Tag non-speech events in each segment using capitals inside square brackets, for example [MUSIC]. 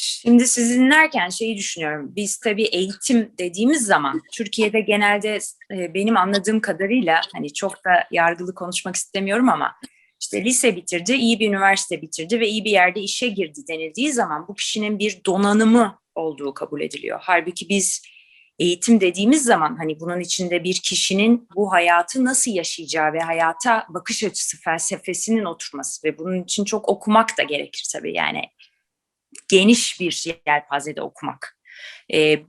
Şimdi sizi dinlerken şeyi düşünüyorum. Biz tabii eğitim dediğimiz zaman Türkiye'de genelde e, benim anladığım kadarıyla hani çok da yargılı konuşmak istemiyorum ama işte lise bitirdi, iyi bir üniversite bitirdi ve iyi bir yerde işe girdi denildiği zaman bu kişinin bir donanımı olduğu kabul ediliyor. Halbuki biz eğitim dediğimiz zaman hani bunun içinde bir kişinin bu hayatı nasıl yaşayacağı ve hayata bakış açısı felsefesinin oturması ve bunun için çok okumak da gerekir tabii yani geniş bir yelpazede okumak. E,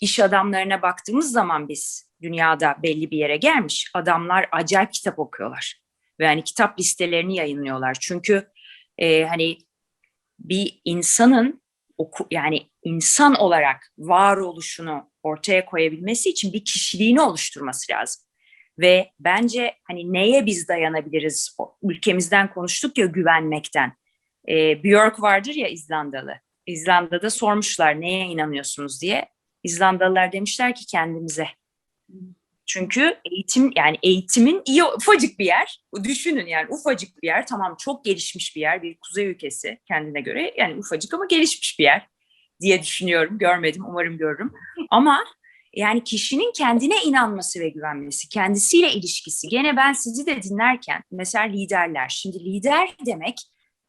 iş adamlarına baktığımız zaman biz dünyada belli bir yere gelmiş adamlar acayip kitap okuyorlar ve hani kitap listelerini yayınlıyorlar çünkü e, hani bir insanın oku yani insan olarak varoluşunu ortaya koyabilmesi için bir kişiliğini oluşturması lazım. Ve bence hani neye biz dayanabiliriz? Ülkemizden konuştuk ya güvenmekten. E, Björk vardır ya İzlandalı. İzlanda'da sormuşlar neye inanıyorsunuz diye. İzlandalılar demişler ki kendimize. Çünkü eğitim yani eğitimin iyi ufacık bir yer. Düşünün yani ufacık bir yer. Tamam çok gelişmiş bir yer. Bir kuzey ülkesi kendine göre. Yani ufacık ama gelişmiş bir yer diye düşünüyorum. Görmedim umarım görürüm. Ama yani kişinin kendine inanması ve güvenmesi, kendisiyle ilişkisi. Gene ben sizi de dinlerken mesela liderler. Şimdi lider demek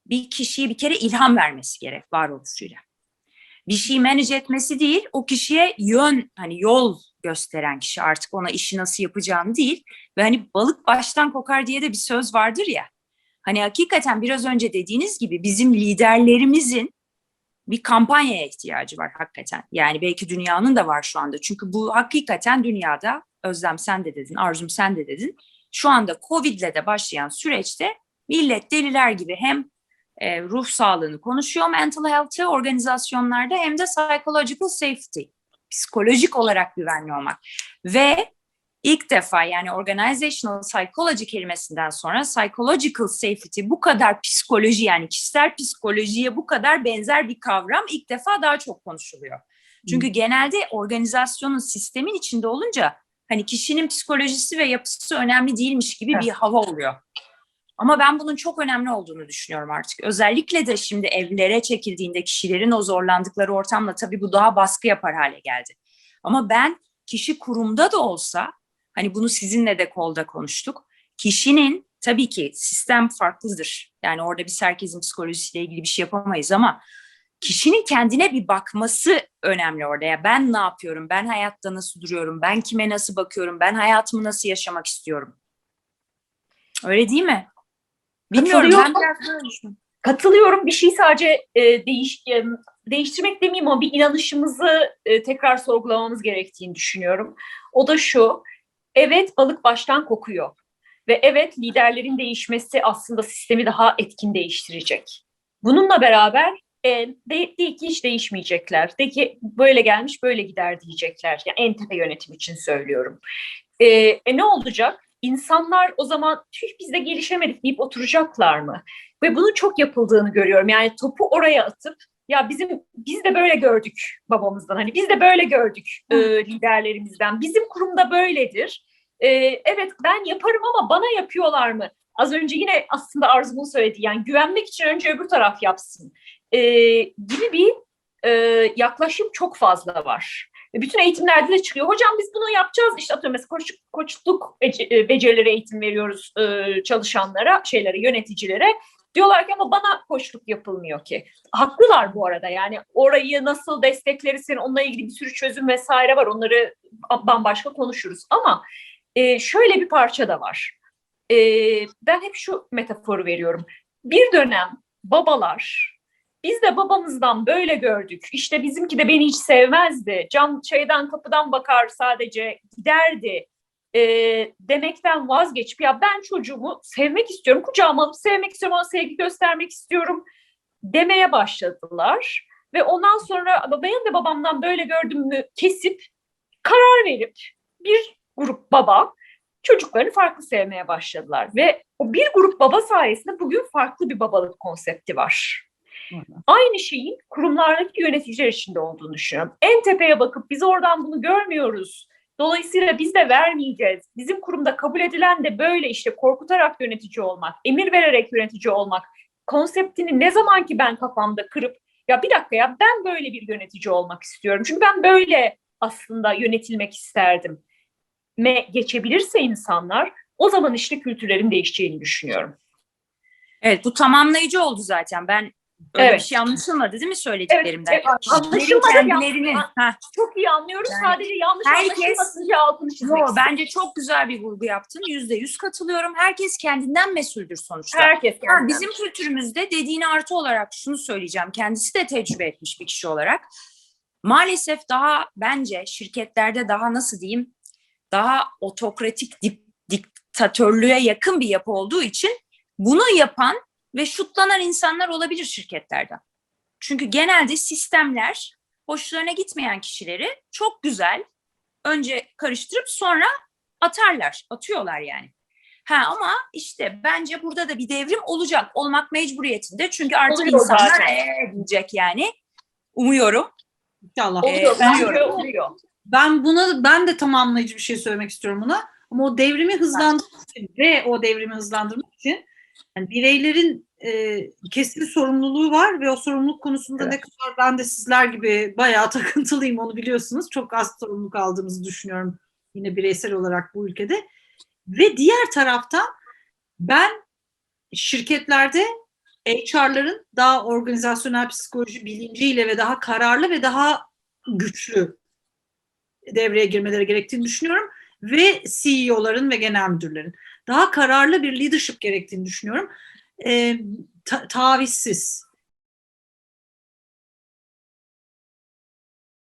bir kişiye bir kere ilham vermesi gerek varoluşuyla. Bir şeyi manage etmesi değil, o kişiye yön, hani yol gösteren kişi artık ona işi nasıl yapacağını değil. Ve hani balık baştan kokar diye de bir söz vardır ya. Hani hakikaten biraz önce dediğiniz gibi bizim liderlerimizin bir kampanyaya ihtiyacı var hakikaten. Yani belki dünyanın da var şu anda. Çünkü bu hakikaten dünyada, Özlem sen de dedin, Arzum sen de dedin. Şu anda Covid'le de başlayan süreçte millet deliler gibi hem e, ruh sağlığını konuşuyor mental health'ı organizasyonlarda hem de psychological safety, psikolojik olarak güvenli olmak. Ve ilk defa yani organizational psychology kelimesinden sonra psychological safety bu kadar psikoloji yani kişisel psikolojiye bu kadar benzer bir kavram ilk defa daha çok konuşuluyor. Çünkü hmm. genelde organizasyonun sistemin içinde olunca hani kişinin psikolojisi ve yapısı önemli değilmiş gibi bir hava oluyor. Ama ben bunun çok önemli olduğunu düşünüyorum artık. Özellikle de şimdi evlere çekildiğinde kişilerin o zorlandıkları ortamla tabii bu daha baskı yapar hale geldi. Ama ben kişi kurumda da olsa hani bunu sizinle de kolda konuştuk. Kişinin tabii ki sistem farklıdır. Yani orada biz herkesin psikolojisiyle ilgili bir şey yapamayız ama kişinin kendine bir bakması önemli orada. Ya ben ne yapıyorum? Ben hayatta nasıl duruyorum? Ben kime nasıl bakıyorum? Ben hayatımı nasıl yaşamak istiyorum? Öyle değil mi? Bilmiyorum ben biraz Katılıyorum. Bir şey sadece e, değiş, e, değiştirmek demeyeyim ama bir inanışımızı e, tekrar sorgulamamız gerektiğini düşünüyorum. O da şu, evet balık baştan kokuyor. Ve evet liderlerin değişmesi aslında sistemi daha etkin değiştirecek. Bununla beraber e, de, değil ki hiç değişmeyecekler. De ki böyle gelmiş böyle gider diyecekler. Yani en tepe yönetim için söylüyorum. E, e ne olacak? İnsanlar o zaman tüh biz de gelişemedik deyip oturacaklar mı? Ve bunun çok yapıldığını görüyorum. Yani topu oraya atıp ya bizim biz de böyle gördük babamızdan hani biz de böyle gördük e, liderlerimizden. Bizim kurumda böyledir. E, evet ben yaparım ama bana yapıyorlar mı? Az önce yine aslında Arzu'nun söylediği yani güvenmek için önce öbür taraf yapsın e, gibi bir e, yaklaşım çok fazla var bütün eğitimlerde de çıkıyor. Hocam biz bunu yapacağız. İşte atıyorum mesela koç, koçluk e, becerileri eğitim veriyoruz e, çalışanlara, şeylere, yöneticilere. Diyorlar ki ama bana koçluk yapılmıyor ki. Haklılar bu arada yani orayı nasıl desteklerirsin onunla ilgili bir sürü çözüm vesaire var. Onları bambaşka konuşuruz ama e, şöyle bir parça da var. E, ben hep şu metaforu veriyorum. Bir dönem babalar biz de babamızdan böyle gördük. İşte bizimki de beni hiç sevmezdi. Cam şeyden kapıdan bakar sadece giderdi. E, demekten vazgeçip ya ben çocuğumu sevmek istiyorum. Kucağıma alıp sevmek istiyorum. Ona sevgi göstermek istiyorum demeye başladılar. Ve ondan sonra ben de babamdan böyle gördüm mü kesip karar verip bir grup baba çocuklarını farklı sevmeye başladılar. Ve o bir grup baba sayesinde bugün farklı bir babalık konsepti var. Aynı şeyin kurumlardaki yöneticiler içinde olduğunu düşünüyorum. En tepeye bakıp biz oradan bunu görmüyoruz. Dolayısıyla biz de vermeyeceğiz. Bizim kurumda kabul edilen de böyle işte korkutarak yönetici olmak, emir vererek yönetici olmak konseptini ne zaman ki ben kafamda kırıp ya bir dakika ya ben böyle bir yönetici olmak istiyorum. Çünkü ben böyle aslında yönetilmek isterdim. Me geçebilirse insanlar o zaman işte kültürlerin değişeceğini düşünüyorum. Evet bu tamamlayıcı oldu zaten. Ben öyle Evet. bir şey anlaşılmadı değil mi söylediklerimden? Evet, evet. Anlaşılmadı, kendilerini. Çok iyi anlıyorum. Yani Sadece yanlış herkes- anlaşılmasın diye altını çizmek Yo, bence çok güzel bir vurgu yaptın. Yüzde yüz katılıyorum. Herkes kendinden mesuldür sonuçta. Herkes Ha, kendinden. bizim kültürümüzde dediğine artı olarak şunu söyleyeceğim. Kendisi de tecrübe etmiş bir kişi olarak. Maalesef daha bence şirketlerde daha nasıl diyeyim daha otokratik dik- diktatörlüğe yakın bir yapı olduğu için bunu yapan ve şutlanan insanlar olabilir şirketlerden. Çünkü genelde sistemler hoşlarına gitmeyen kişileri çok güzel önce karıştırıp sonra atarlar, atıyorlar yani. Ha ama işte bence burada da bir devrim olacak. Olmak mecburiyetinde. Çünkü artık Oluyor insanlar zaten. "Ee" diyecek yani. Umuyorum. İnşallah. Oluyor. Ee, umuyorum. oluyor. Ben buna ben de tamamlayıcı bir şey söylemek istiyorum buna. Ama o devrimi hızlandırmak için ve o devrimi hızlandırmak için yani bireylerin e, kesin sorumluluğu var ve o sorumluluk konusunda ne kadar ben de sizler gibi bayağı [LAUGHS] takıntılıyım onu biliyorsunuz. Çok az sorumluluk aldığımızı düşünüyorum yine bireysel olarak bu ülkede. Ve diğer taraftan ben şirketlerde HR'ların daha organizasyonel psikoloji bilinciyle ve daha kararlı ve daha güçlü devreye girmeleri gerektiğini düşünüyorum ve CEO'ların ve genel müdürlerin daha kararlı bir leadership gerektiğini düşünüyorum. Ee, ta- tavizsiz,